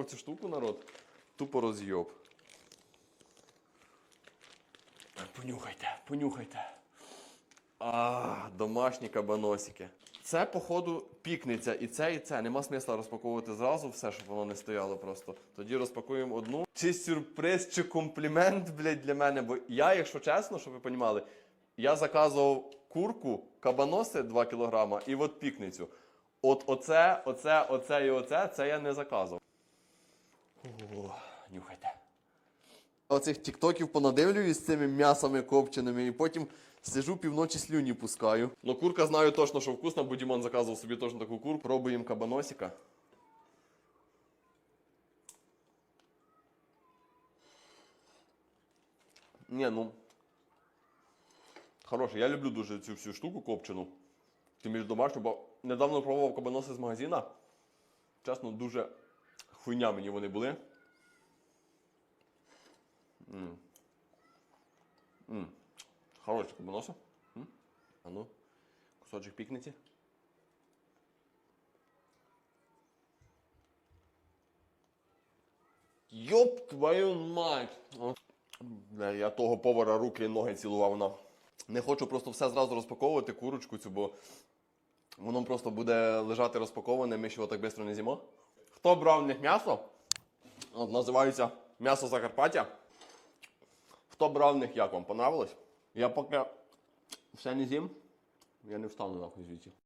пробував цю штуку, народ. Тупо роз'єб. Понюхайте, понюхайте. А, домашні кабаносики. Це, походу, пікниця і це, і це. Нема смисла розпаковувати зразу все, щоб воно не стояло просто. Тоді розпакуємо одну. Чи сюрприз, чи комплімент, блядь, для мене. Бо я, якщо чесно, щоб ви понімали, я заказував курку, кабаноси 2 кілограма і от пікницю. От оце, оце, оце і оце, це я не заказував. О, нюхайте. Оцих тіктоків понадивлююсь з цими м'ясами копченими і потім сижу півночі слюні пускаю. Ну курка знаю точно, що вкусна, бо Дімон заказував собі точно таку курку. Пробуємо кабаносика. Ні, ну. Хороший. Я люблю дуже цю всю штуку копчену. Тим більш домашню, бо недавно пробував кабаноси з магазина. Чесно, дуже хуйня мені вони були. М. М. Хороші кабаноси. М. А ну, кусочок пікниці. Йоп твою мать! Я того повара руки і ноги цілував на. Не хочу просто все зразу розпаковувати, курочку цю, бо воно просто буде лежати розпаковане, ми ще його так швидко не з'їмо. Хто брав в них м'ясо? От називається м'ясо Закарпаття. Хто брав в них, як вам понравилось? Я поки все не з'їм, я не встану нахуй звідси.